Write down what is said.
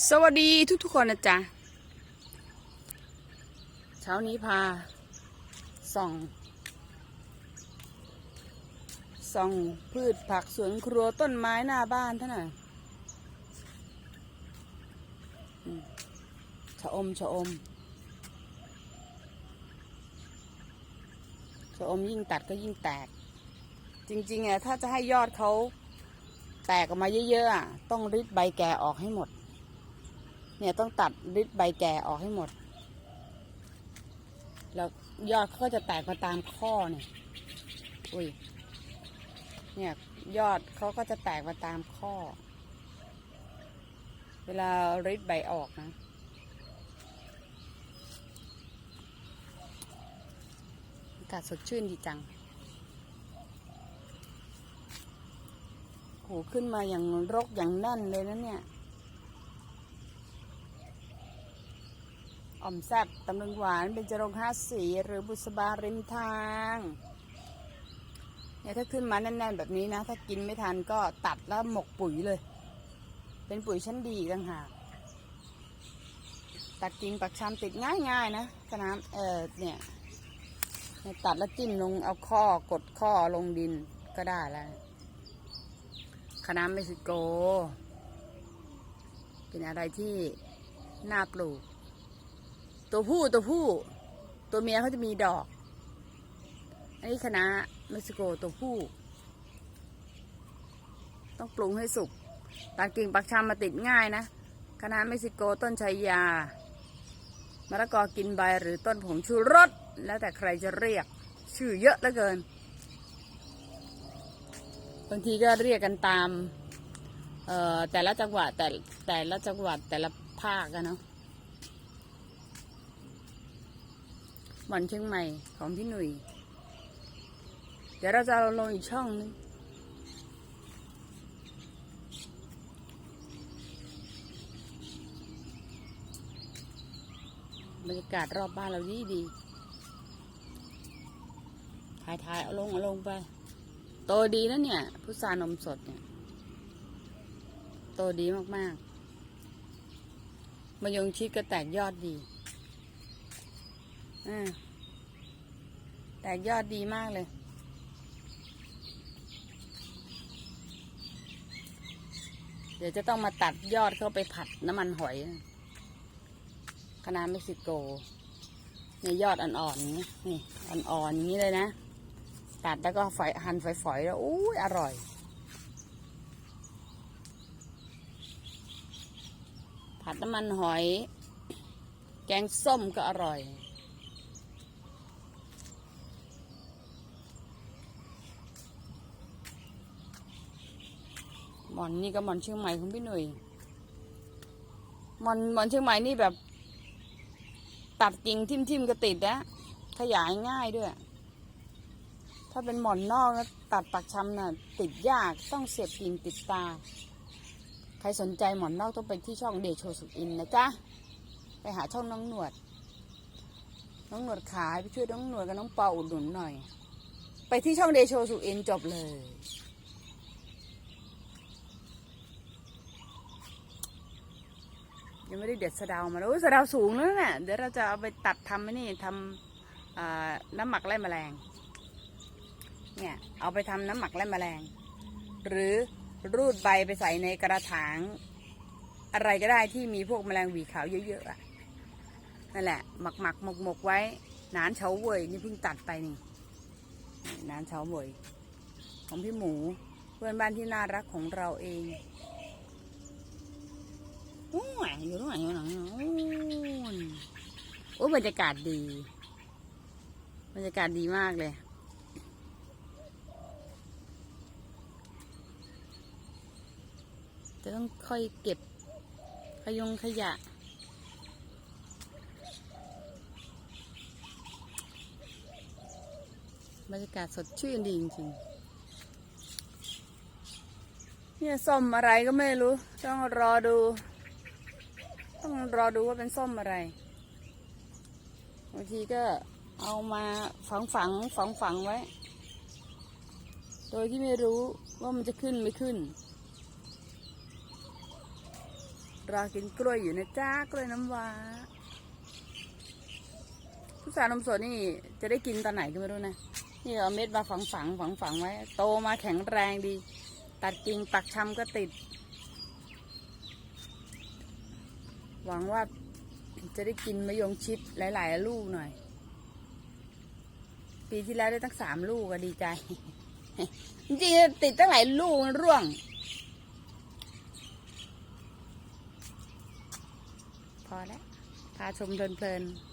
สวัสดีทุกทุกๆคนนะจ๊ะ เช้านี้พาส่อง ส่องพืชผักสวนครัวต้นไม้หน้าบ้านเท่านนอืมชะอมชะอมชะอมยิ่งตัดก็ยิ่งแตก จริงๆอะถ้าจะให้ยอดเขาแตกออกมาเยอะๆอะต้องริดใบแก่ออกให้หมด เนี่ยต้องตัดริดใบแก่ออกให้หมด แล้วยอดเขาก็จะแตกมาตามข้อเนี่ย อุ้ย เนี่ยยอดเขาก็จะแตกมาตามข้อ เวลาริดใบออกนะอากาศสดชื่นดีจัง โหขึ้นมาอย่างรกอย่างแน่นเลยนะเนี่ย อ่อมแซ่บตำลึงหวานเป็นจรงห้าสีหรือบุษบาริมทางเนี่ยถ้าขึ้นมาแน่นๆแบบนี้นะ ถ้ากินไม่ทันก็ตัดแล้วหมกปุ๋ยเลย เป็นปุ๋ยชั้นดีต่างหากตัดกิ่งปักชามติดง่ายๆนะสนามเออเนี่ยเนี่ยตัดแล้วจิ้มลงเอาข้อกดข้อลงดินก็ได้แล้วคณะเม็กซิโก เป็นอะไรที่น่าปลูก ตัวผู้ตัวผู้ ตัวเมียเขาจะมีดอก อันนี้คณะเม็กซิโกตัวผู้ ต้องปรุงให้สุกตัดกิ่งปักชามาติดง่ายนะคณะเม็กซิโกต้นชายามะละกอกินใบหรือต้นผงชูรส แล้วแต่ใครจะเรียก ชื่อเยอะเหลือเกิน บางทีก็เรียกกันตามแต่ละจังหวัดแต่แต่ละจังหวัดแต่ละภาคกันเนาะ หมอนเชียงใหม่ของพี่หนุ่ย เดี๋ยวเราจะเอาลงอีกช่องนึงบรรยากาศรอบบ้านเราดีดี ถ่ายถ่ายเอาลงเอาลงไป โตดีนะเนี่ย พุทรานมสดเนี่ย โตดีมาก ๆมายงชิดก็แตกยอดดี อ่าแตกยอดดีมากเลย เดี๋ยวจะต้องมาตัดยอดเข้าไปผัดน้ำมันหอยคณะเม็กซิโกเนี่ยยอดอ่อนๆอย่างนี้นี่อ่อนๆอย่างนี้เลยนะ ตัดแล้วก็ฝอยหั่นฝอยๆแล้วอุ้ยอร่อยผัดน้ำมันหอย แกงส้มก็อร่อย หมอนนี่ก็หมอนเชียงใหม่ของพี่หนุ่ยหมอนหมอนเชียงใหม่นี่แบบ ตัดกิ่งทิ่มทิมๆก็ติดนะขยายง่ายด้วย ถ้าเป็นหมอนนอกนะตัดปักชำน่ะ ติดยากต้องเสียบกิ่งติดตา ใครสนใจหมอนนอกต้องไปที่ช่องเดโชสุอินนะจ๊ะไปหาช่องน้องหนวด น้องหนวดขายไปช่วยน้องหนวดกับน้องเปาอุดหนุนหน่อย ไปที่ช่องเดโชสุอินจบเลย ยังไม่ได้เด็ดสะเดามาแล้วอุ๊ยสะเดาสูงแล้วเนี่ยเดี๋ยวเราจะเอาไปตัดทำไอ้นี่ทำน้ำหมักไล่แมลง เนี่ยเอาไปทำน้ำหมักไล่แมลง หรือรูดใบไปใส่ในกระถาง อะไรก็ได้ที่มีพวกแมลงหวีขาวเยอะๆอะนั่นแหละ หมักหมักหมกหมกไว้หนานเฉาเว่ยนี่เพิ่งตัดไปนี่หนานเฉาเว่ยของพี่หมู เพื่อนบ้านที่น่ารักของเราเอง โอ้ยอยู่ตรงไหนอยู่ตรงไหนโอ้ยโอ้บรรยากาศดี บรรยากาศดีมากเลย จะต้องค่อยเก็บ ขยงขยะบรรยากาศสดชื่นดีจริงๆ เนี่ยส้มอะไรก็ไม่รู้ ต้องรอดู ต้องรอดูว่าเป็นส้มอะไรบางทีก็เอามาฝังฝังฝังฝังไว้ โดยที่ไม่รู้ว่ามันจะขึ้นไม่ขึ้นรอกินกล้วยอยู่นะจ้ากล้วยน้ำว้าพุทรานมสดนี่จะได้กินตอนไหนก็ไม่รู้นะนี่เอาเม็ดมาฝังฝังฝังฝังไว้ โตมาแข็งแรงดี ตัดกิ่งปักชำก็ติด หวังว่าจะได้กินมะยงชิดหลาย ๆ ลูกหน่อย ปีที่แล้วได้ตั้งสามลูกก็ดีใจ จริงๆติดตั้งหลายลูกมันร่วง พอแล้ว พาชมเพลินๆ